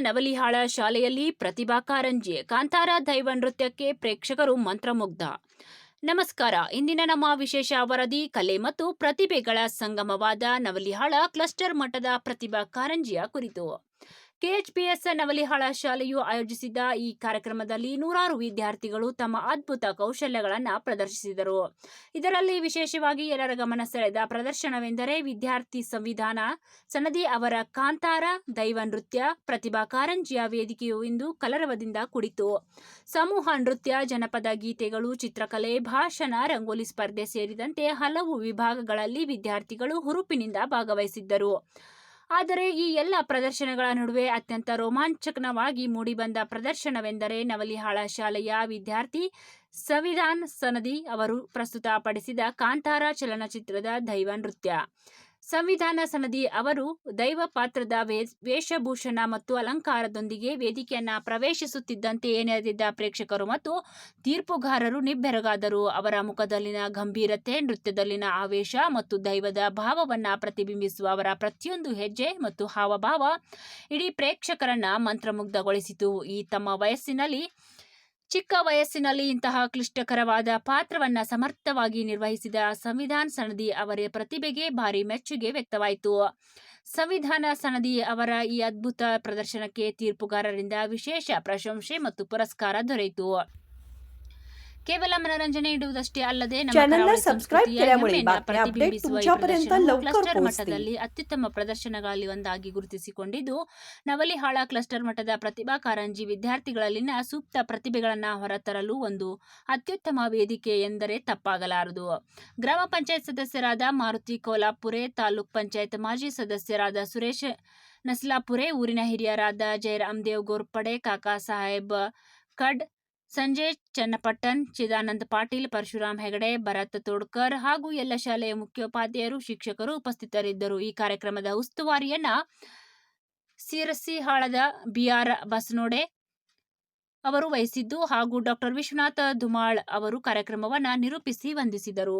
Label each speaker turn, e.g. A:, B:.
A: ನವಲಿಹಾಳ ಶಾಲೆಯಲ್ಲಿ ಪ್ರತಿಭಾ ಕಾರಂಜಿ, ಕಾಂತಾರ ದೈವ ನೃತ್ಯಕ್ಕೆ ಪ್ರೇಕ್ಷಕರು ಮಂತ್ರಮುಗ್ಧ. ನಮಸ್ಕಾರ, ಇಂದಿನ ನಮ್ಮ ವಿಶೇಷ ವರದಿ, ಕಲೆ ಮತ್ತು ಪ್ರತಿಭೆಗಳ ಸಂಗಮವಾದ ನವಲಿಹಾಳ ಕ್ಲಸ್ಟರ್ ಮಟ್ಟದ ಪ್ರತಿಭಾ ಕಾರಂಜಿಯ ಕುರಿತು. ಕೆಎಚ್ಪಿಎಸ್ ನವಲಿಹಾಳ ಶಾಲೆಯು ಆಯೋಜಿಸಿದ್ದ ಈ ಕಾರ್ಯಕ್ರಮದಲ್ಲಿ ನೂರಾರು ವಿದ್ಯಾರ್ಥಿಗಳು ತಮ್ಮ ಅದ್ಭುತ ಕೌಶಲ್ಯಗಳನ್ನು ಪ್ರದರ್ಶಿಸಿದರು. ಇದರಲ್ಲಿ ವಿಶೇಷವಾಗಿ ಎಲ್ಲರ ಗಮನ ಸೆಳೆದ ಪ್ರದರ್ಶನವೆಂದರೆ ವಿದ್ಯಾರ್ಥಿ ಸಂವಿಧಾನ, ಸನದಿ ಅವರ ಕಾಂತಾರ, ದೈವ ನೃತ್ಯ, ಪ್ರತಿಭಾ ಕಾರಂಜಿಯ ವೇದಿಕೆಯು ಇಂದು ಕಲರವದಿಂದ ಕುಡಿತು ಸಮೂಹ ನೃತ್ಯ, ಜನಪದ ಗೀತೆಗಳು, ಚಿತ್ರಕಲೆ, ಭಾಷಣ, ರಂಗೋಲಿ ಸ್ಪರ್ಧೆ ಸೇರಿದಂತೆ ಹಲವು ವಿಭಾಗಗಳಲ್ಲಿ ವಿದ್ಯಾರ್ಥಿಗಳು ಹುರುಪಿನಿಂದ ಭಾಗವಹಿಸಿದ್ದರು. ಆದರೆ ಈ ಎಲ್ಲ ಪ್ರದರ್ಶನಗಳ ನಡುವೆ ಅತ್ಯಂತ ರೋಮಾಂಚಕನವಾಗಿ ಮೂಡಿಬಂದ ಪ್ರದರ್ಶನವೆಂದರೆ ನವಲಿಹಾಳ ಶಾಲೆಯ ವಿದ್ಯಾರ್ಥಿ ಸವಿಧಾನ್ ಸನದಿ ಅವರು ಪ್ರಸ್ತುತಪಡಿಸಿದ ಕಾಂತಾರ ಚಲನಚಿತ್ರದ ದೈವ ನೃತ್ಯ. ಸಂವಿಧಾನ ಸನದಿ ಅವರು ದೈವ ಪಾತ್ರದ ವೇಷಭೂಷಣ ಮತ್ತು ಅಲಂಕಾರದೊಂದಿಗೆ ವೇದಿಕೆಯನ್ನ ಪ್ರವೇಶಿಸುತ್ತಿದ್ದಂತೆ ನೆರೆದಿದ್ದ ಪ್ರೇಕ್ಷಕರು ಮತ್ತು ತೀರ್ಪುಗಾರರು ನಿಬ್ಬೆರಗಾದರು. ಅವರ ಮುಖದಲ್ಲಿನ ಗಂಭೀರತೆ, ನೃತ್ಯದಲ್ಲಿನ ಆವೇಶ ಮತ್ತು ದೈವದ ಭಾವವನ್ನ ಪ್ರತಿಬಿಂಬಿಸುವ ಅವರ ಪ್ರತಿಯೊಂದು ಹೆಜ್ಜೆ ಮತ್ತು ಹಾವಭಾವ ಇಡೀ ಪ್ರೇಕ್ಷಕರನ್ನ ಮಂತ್ರಮುಗ್ಧಗೊಳಿಸಿತು. ಈ ತಮ್ಮ ವಯಸ್ಸಿನಲ್ಲಿ ಚಿಕ್ಕ ವಯಸ್ಸಿನಲ್ಲಿ ಇಂತಹ ಕ್ಲಿಷ್ಟಕರವಾದ ಪಾತ್ರವನ್ನ ಸಮರ್ಥವಾಗಿ ನಿರ್ವಹಿಸಿದ ಸಂವಿಧಾನ ಸನದಿ ಅವರ ಪ್ರತಿಭೆಗೆ ಭಾರಿ ಮೆಚ್ಚುಗೆ ವ್ಯಕ್ತವಾಯಿತು. ಸಂವಿಧಾನ ಸನದಿ ಅವರ ಈ ಅದ್ಭುತ ಪ್ರದರ್ಶನಕ್ಕೆ ತೀರ್ಪುಗಾರರಿಂದ ವಿಶೇಷ ಪ್ರಶಂಸೆ ಮತ್ತು ಪುರಸ್ಕಾರ ದೊರೆಯಿತು. ಕೇವಲ ಮನರಂಜನೆ ಇಡುವುದಷ್ಟೇ ಅಲ್ಲದೆ ನಮ್ಮ ಕ್ಲಸ್ಟರ್ ಮಟ್ಟದಲ್ಲಿ ಅತ್ಯುತ್ತಮ ಪ್ರದರ್ಶನಗಳಲ್ಲಿ ಒಂದಾಗಿ ಗುರುತಿಸಿಕೊಂಡಿದ್ದು ನವಲಿಹಾಳ ಕ್ಲಸ್ಟರ್ ಮಟ್ಟದ ಪ್ರತಿಭಾ ಕಾರಂಜಿ ವಿದ್ಯಾರ್ಥಿಗಳಲ್ಲಿನ ಸೂಕ್ತ ಪ್ರತಿಭೆಗಳನ್ನು ಹೊರತರಲು ಒಂದು ಅತ್ಯುತ್ತಮ ವೇದಿಕೆ ಎಂದರೆ ತಪ್ಪಾಗಲಾರದು. ಗ್ರಾಮ ಪಂಚಾಯತ್ ಸದಸ್ಯರಾದ ಮಾರುತಿ ಕೋಲಾಪುರೆ ತಾಲೂಕ್ ಪಂಚಾಯತ್ ಮಾಜಿ ಸದಸ್ಯರಾದ ಸುರೇಶ್ ನಸ್ಲಾಪುರೆ ಊರಿನ ಹಿರಿಯರಾದ ಜಯರಾಮ್ ದೇವ್ ಗೋರ್ಪಡೆ ಕಾಕಾ ಸಾಹೇಬ್ ಕಡ್ ಸಂಜಯ್ ಚನ್ನಪಟ್ಟಣ್, ಚಿದಾನಂದ ಪಾಟೀಲ್ ಪರಶುರಾಮ್ ಹೆಗಡೆ, ಭರತ್ ತೋಡ್ಕರ್ ಹಾಗೂ ಎಲ್ಲ ಶಾಲೆಯ ಮುಖ್ಯೋಪಾಧ್ಯಾಯರು, ಶಿಕ್ಷಕರು ಉಪಸ್ಥಿತರಿದ್ದರು. ಈ ಕಾರ್ಯಕ್ರಮದ ಉಸ್ತುವಾರಿಯನ್ನ ಸಿರಸಿಹಾಳದ ಬಿಆರ್ ಬಸನೋಡೆ ಅವರು ವಹಿಸಿದ್ದು ಹಾಗೂ ಡಾಕ್ಟರ್ ವಿಶ್ವನಾಥ ಧುಮಾಳ್ ಅವರು ಕಾರ್ಯಕ್ರಮವನ್ನು ನಿರೂಪಿಸಿ ವಂದಿಸಿದರು.